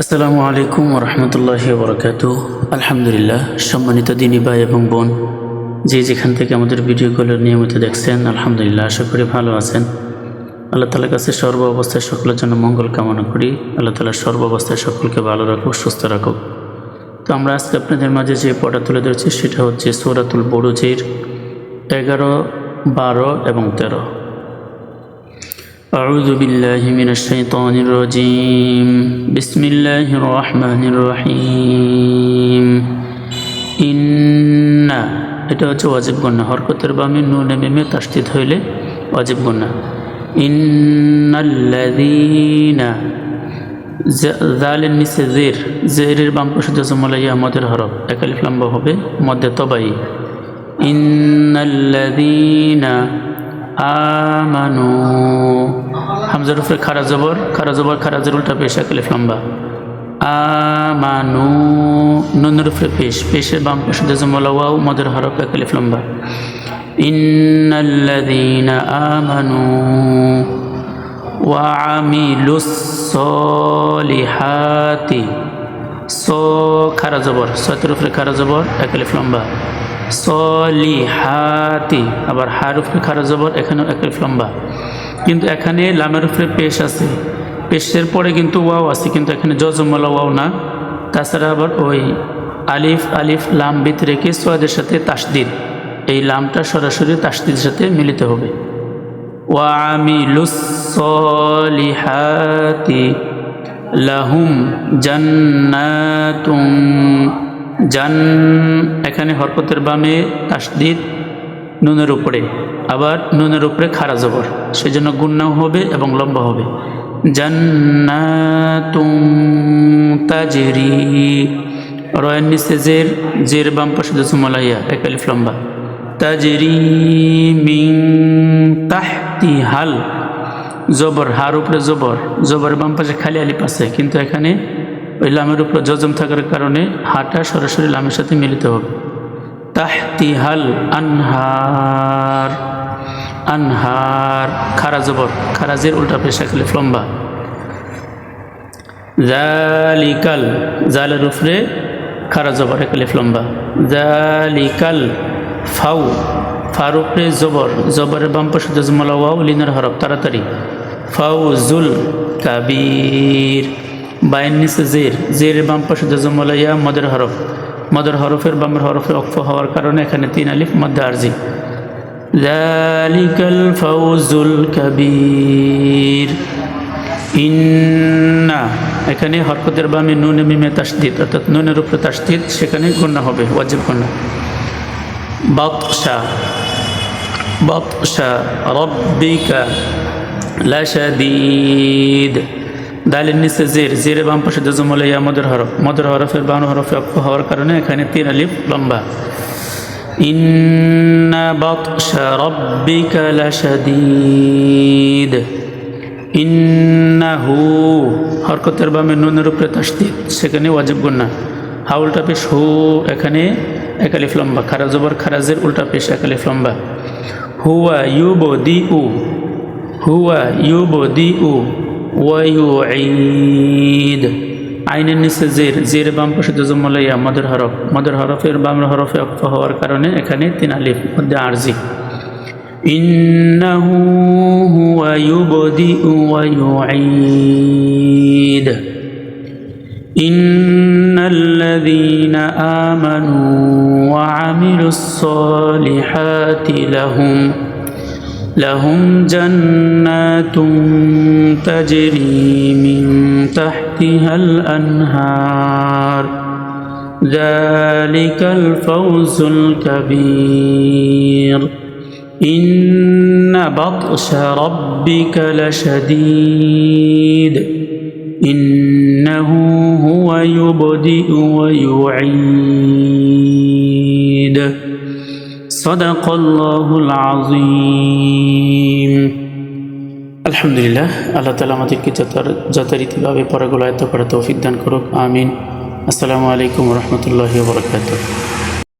আসসালামু আলাইকুম রহমতুল্লাহ বরকাত আলহামদুলিল্লাহ, সম্মানিত দিনী ভাই এবং বোন, যে যেখান থেকে আমাদের ভিডিওগুলো নিয়মিত দেখছেন, আলহামদুলিল্লাহ, আশা করি ভালো আছেন। আল্লাহ তালার কাছে সর্ব অবস্থায় সকলের জন্য মঙ্গল কামনা করি। আল্লাহ তালা সর্ব অবস্থায় সকলকে ভালো রাখুক, সুস্থ রাখুক। তো আমরা আজকে আপনাদের মাঝে যে পড়া তুলে ধরেছি, সেটা হচ্ছে সৌরাতুল বড়ুজির এগারো, বারো এবং তেরো। أعوذ بالله من الشيطان الرجيم بسم الله الرحمن الرحيم إن এটা হচ্ছে ওয়াজিব গণ্য হরকতের বামে নুনে মেমে তাস্তিত হইলে ওয়াজিব গণ্য ইন্নাল্লাযীনা জালের নিচে জের জেরের বাম পাশে জজমলাইয়া মদের হরফ একালিফ লম্বা হবে মধ্যে তবাই ইন্নাল্লাযীনা আমানু হামজার উপরে খারা জবর খারা জবর খারাজের উল্টা পেশ একালিফ লম্বা আমানু নুনের উপরে পেশ পেশের বাম পাশে জজমলা ওয়াও মদের হরফ একালিফ লম্বা ইন্নাল্লাযীনা আমানু وعملوا الصالحات সো খারা জবর সতের উপরে খারা জবর একালিফ লম্বা সলিহাতি আবার হার উপরে খারা জবর এখানেও একালিফ লম্বা কিন্তু এখানে লামের উপরে পেশ আছে। পেশের পরে কিন্তু ওয়াও আছে, কিন্তু এখানে জজমলা ওয়াও না। তাছাড়া আবার ওই আলিফ আলিফ, লাম বিত রেখে সোয়াদের সাথে তাসদিদ। এই লামটা সরাসরি তাসদিদের সাথে মিলিত হবে। ওয়ামিলুসলিহাতি লাহুম জান্নাতুম। জান এখানে হরকতের বামে তাসদিদ নুনের উপরে, আবার নুনের উপরে খারা জবর। সেই জন্য গুন্নাও হবে এবং লম্বা হবে। জান্নাতুম তাজরি, রয়ের নিচে জের জের বাম পাশে জুমলাইয়া একালিফ লম্বা। তাজরি মিং তাহতি হাল, জবর, হার উপরে জবর। জবর বাম পাশে খালি আলিপ আছে, কিন্তু এখানে ওই লামের উপরে জজম থাকার কারণে হাটা সরাসরি লামের সাথে মিলিত হবে। তাহতি হাল আনহার আনহার, খারা জবর, খারাজের উল্টা পেশা খালি ফলম্বা। জালিকাল, জালের উপরে খারা জবর একালে ফলম্বা। জালিকাল ফাউ, ফার উপরে জবর, জবরের বাম পাশে লিনার হরফ, তাড়াতাড়ি। ফাউজুল কাবির, বাইন নিচে জের জেরের বাম পাশে ইয়া, মদের হরফ। মদের হরফের বামের হরফে অক্ষ হওয়ার কারণে এখানে তিন আলিফ মধ্যে আরজি। ফাউজুল কাবির। ইন্না, এখানে হরকতের বামে নুনে মিমে তাসদিদ অর্থাৎ নুনের উপরে তাসদিদ সেখানে গণ্য হবে, ওয়াজিব গণ্য বাতসা বাতসা রব্বিকা লাশাদিদ। দালের নিচে জের, জেরে বাম পাশে দজমলে ইয়া মদের হরফ। মদর হরফের বান হরফে অক্ষ হওয়ার কারণে এখানে তিন আলিফ লম্বা। ইন্না বাতসা রব্বিকা লাশাদিদ। ইন্নাহু হরকতের বামে নুনের উপরে তাসদিদ সেখানে ওয়াজিব গুন্না হা উল্টা পেশ হু, এখানে একালিফ লম্বা। খারা জবর খারাজের উল্টা পেশ একালিফ লম্বা। হুয়া ইউব দি উ হুয়া ইউব দি উ ওয়াইউ ঈদ আইনের নিচে জের জের বাম পাশে জমলাইয়া মদের হরফ মদের হরফের বাম হরফে অক্ষ হওয়ার কারণে এখানে তিন আলিফ মধ্যে আরজি إنه هو يبدئ ويعيد إن الذين آمنوا وعملوا الصالحات لهم لهم جنات تجري من تحتها الأنهار. ذلك الفوز الكبير. إن بطش ربك لشديد. إنه هو يبدئ ويعيد. صدق الله العظيم আলহামদুলিল্লাহ আল্লাহ তালা আমাদেরকে যত যথারীতিভাবে পড়াগুলো আয়ত্ত করা তৌফিক দান করুক আমিন আসসালামু আলাইকুম রহমতুল্লাহ বরকাত